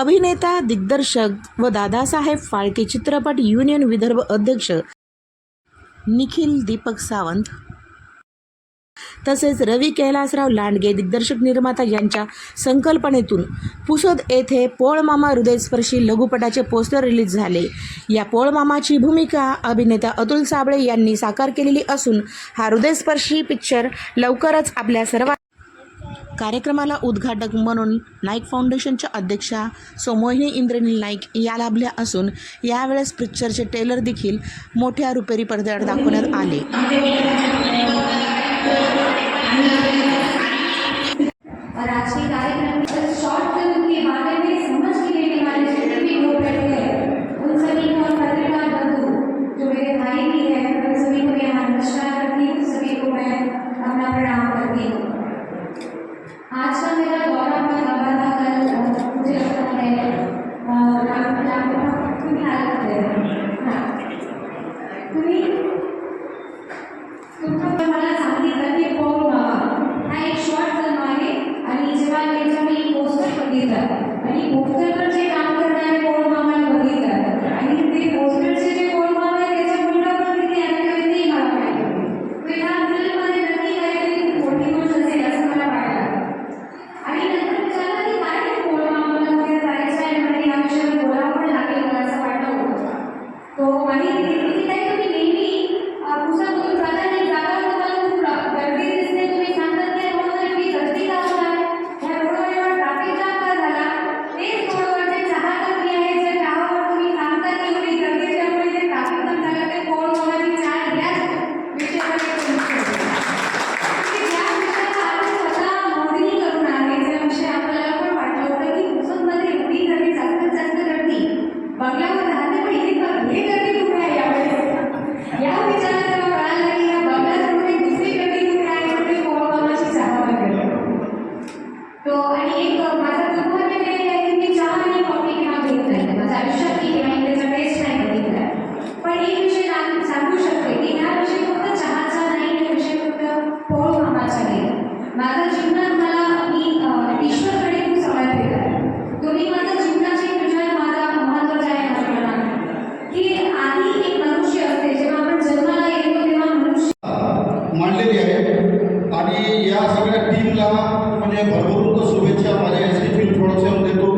अभिनेता दिग्दर्शक व दादासाहेब फाळके चित्रपट युनियन विदर्भ अध्यक्ष निखिल दीपक सावंत. तसेच रवी कैलासराव लांडगे दिग्दर्शक निर्माता यांच्या संकल्पनेतून पुसद येथे पोळमामा हृदयस्पर्शी लघुपटाचे पोस्टर रिलीज झाले. या पोळमामाची भूमिका अभिनेता अतुल साबळे यांनी साकार केलेली असून हा हृदयस्पर्शी पिक्चर लवकरच आपल्या सर्वां कार्यक्रमाला उद्घाटक म्हणून नाईक फाउंडेशनच्या अध्यक्षा सोमोहिनी इंद्रनी नाईक या लाभल्या असून यावेळेस पिक्चरचे टेलर देखील मोठ्या रुपेरी पडद्यावर दाखवण्यात आले. आणलेली आहे. आणि या सगळ्या टीमला म्हणजे भरभरून शुभेच्छा माझ्या एस डी फील थोडंसं देतो.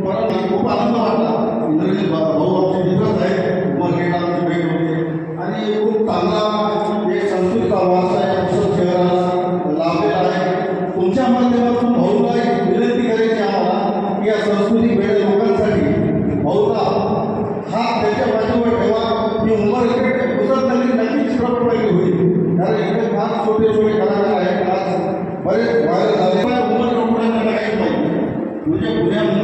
मला खूप आनंद वाटला. इंद्रजित बाबा. छोटे छोटे कलाकार आहेत आज बरेच व्हायरल झाले पण उमर लोकांना काही माहिती म्हणजे पुण्यामध्ये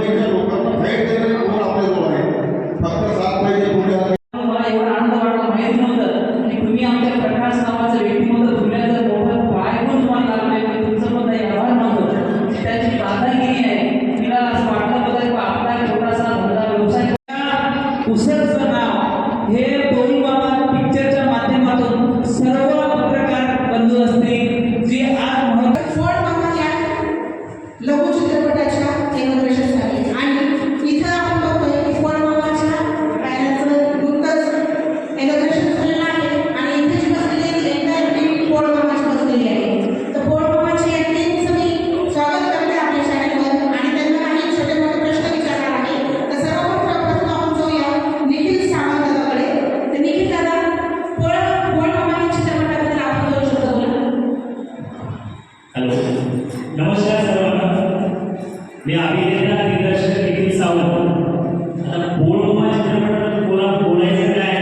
मी अभिनेता दिग्दर्शक निखिल सावंत. आता बोळमोमा चित्रपटात बोला बोलायचं काय?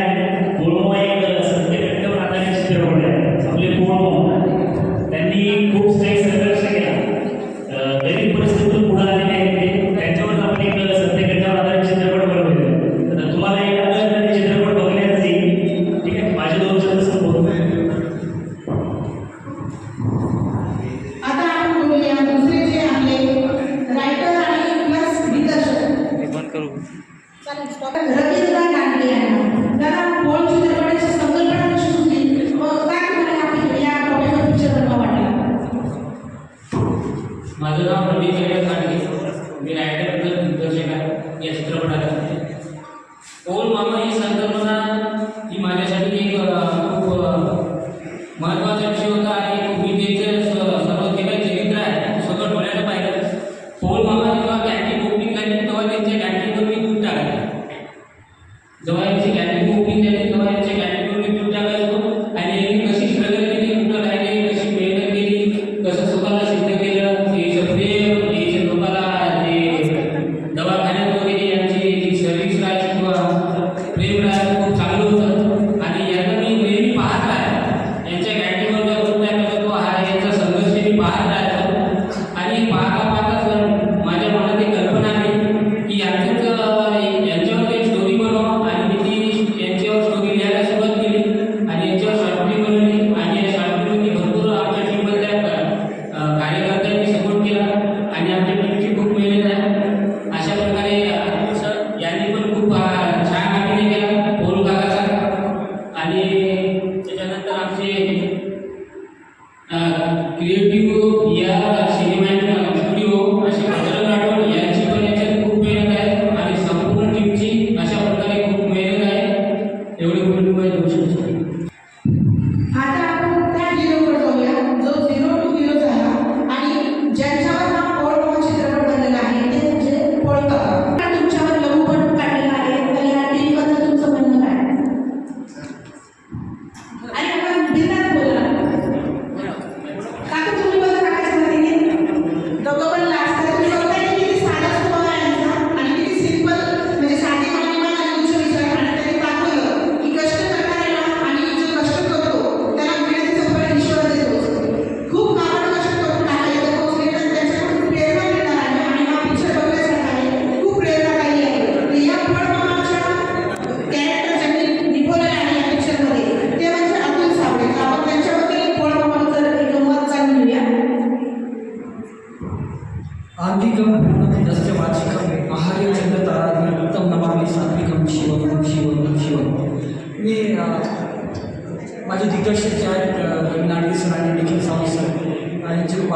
बोळमोमा एक सत्य घटकावर आधारित चित्रपट आहे. आपले बोळमोमा त्यांनी खूप स्टेट യന്ത്രം നടക്കുന്നത്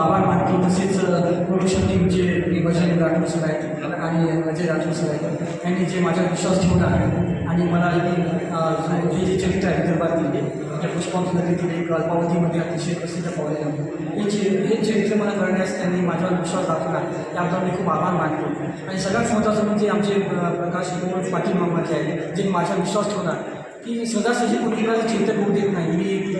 आभार मानतो तसेच प्रोडक्शन टीमचे मी भजन राठोड सर आहेत आणि अजय राठोड सर आहेत यांनी जे माझ्या विश्वास ठेवला आहे आणि मला जे जे चरित्र आहे विदर्भातील त्या म्हणजे पुष्पांत नदीतील एक अल्पावधीमध्ये अतिशय प्रसिद्ध पावलेलं हे चे हे चरित्र मला करण्यास त्यांनी माझ्यावर विश्वास दाखवला याबद्दल मी खूप आभार मानतो. आणि सगळ्यात महत्त्वाचं म्हणजे आमचे प्रकाश पाटील मामाचे आहेत जे माझ्यावर विश्वास ठेवला की सहजासहजी कोणी कुणाचं चिंतन होऊ देत नाही. मी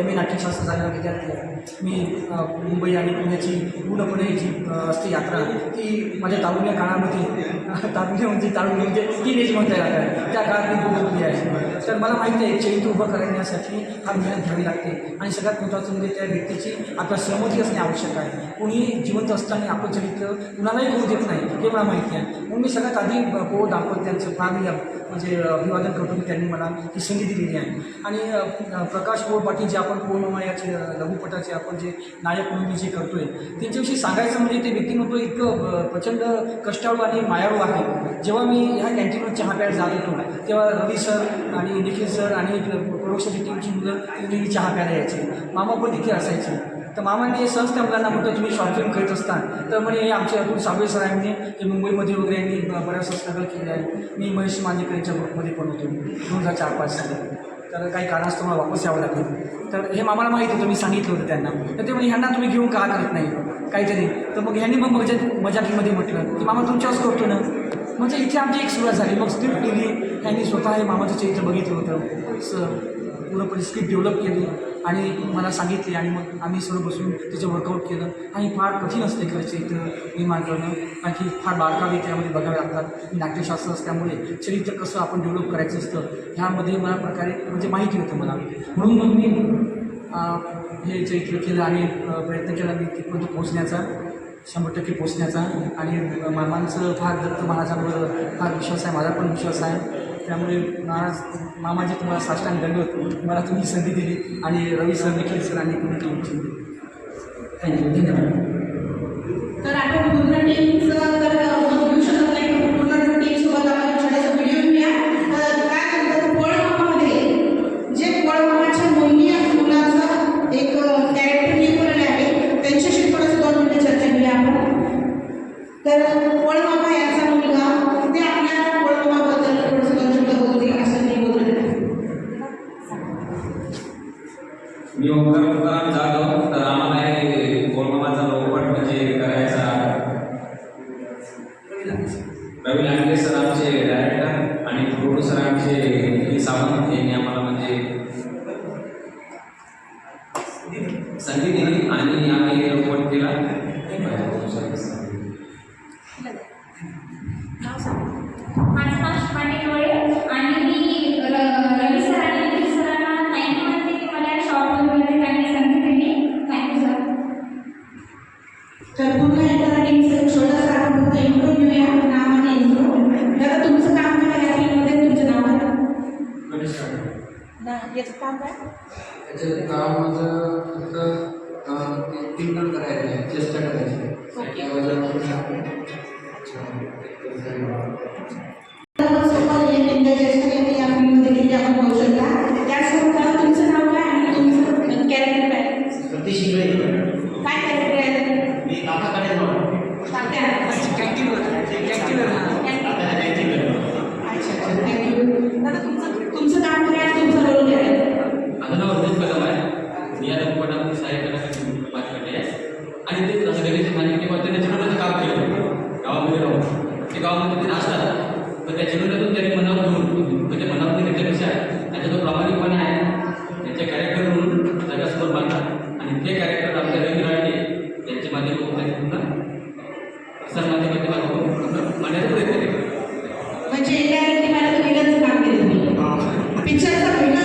एम ए नाट्यशास्त्र झालेला विद्यार्थी आहे. मी मुंबई आणि पुण्याची पूर्णपणे जी असते यात्रा ती माझ्या तारुण्य काळामध्ये तारुण्य म्हणजे तारुण्य म्हणजे टीन एज म्हणता येणार आहे. त्या काळात मी बोलतली आहे. तर मला माहिती आहे चैत्र चरित्र उभं करण्यासाठी हा मेहनत घ्यावी लागते. आणि सगळ्यात महत्त्वाचं म्हणजे त्या व्यक्तीची आपला सहमती असणे आवश्यक आहे. कोणी जिवंत असताना आपलं चरित्र कुणालाही करू देत नाही हे मला माहिती आहे. म्हणून मी सगळ्यात आधी पो हो दाखवत त्यांचं मी म्हणजे अभिवादन करतो की त्यांनी मला ती संधी दिलेली आहे. आणि प्रकाश पोळ पाटील जे आपण पूर्णमा याचे लघुपटाचे आपण जे नायक म्हणून जे करतो आहे त्यांच्याविषयी सांगायचं म्हणजे ते व्यक्तिमत्व इतकं प्रचंड कष्टाळू आणि मायाळू आहे. जेव्हा मी ह्या कॅन्टीनवर चहा प्यायला जात होतो तेव्हा रवी सर आणि निखिल सर आणि प्रोडक्शनची टीमची मुलं चहा प्यायला यायचे. मामा पण तिथे असायचे. तर मामाने सहज त्या मुलांना म्हणतो तुम्ही शॉर्ट फिल्म करत असता. तर म्हणे हे आमच्या अतुल सरांनी ते. मुंबईमध्ये वगैरे यांनी बऱ्याचशा स्ट्रगल केले आहे. मी महेश मांजेकर ग्रुपमध्ये पण होतो. दोन हजार चार पाच साली. तर काही कारणास्तव मला वापस यावं लागलं. तर हे मामाला माहीत होतं मी सांगितलं होतं त्यांना. तर ते म्हणजे ह्यांना तुम्ही घेऊन का करत नाही? काहीतरी. तर मग ह्यांनी मग मजा मजाकीमध्ये म्हटलं की मामा तुमच्याच करतो ना. म्हणजे इथे आमची एक सुरुवात झाली. मग स्क्रिप्ट केली. त्यांनी स्वतः हे मामाचं चरित्र बघितलं होतं. स पूर्णपणे स्क्रिप्ट डेव्हलप केली. आणि मला सांगितले आणि मग आम्ही सर्व बसून त्याचं वर्कआउट केलं. आणि फार कठीण असते खरं चरित्र निर्माण करणं कारण की फार बारकावे त्यामध्ये बघावे लागतात. नाट्यशास्त्र असल्यामुळे चरित्र कसं आपण डेव्हलप करायचं असतं ह्यामध्ये मला प्रकारे म्हणजे माहिती होतं मला. म्हणून मग मी हे चरित्र केलं आणि प्रयत्न केला मी तिथपर्यंत पोहोचण्याचा शंभर टक्के पोचण्याचा आणि मामांचं फार दत्त महाराजांवर फार विश्वास आहे माझा पण विश्वास आहे. त्यामुळे महाराज मामाजी तुम्हाला साष्टांग दंड मला तुम्ही संधी दिली आणि रवी सर निखिल सर आणि पूर्ण टीमची थँक्यू धन्यवाद. तर आपण पूर्ण 여러분 감사합니다. പക്ഷെ എല്ലാവരും മനസ്സിലാക്കരുത് പിക്ചേഴ്സ്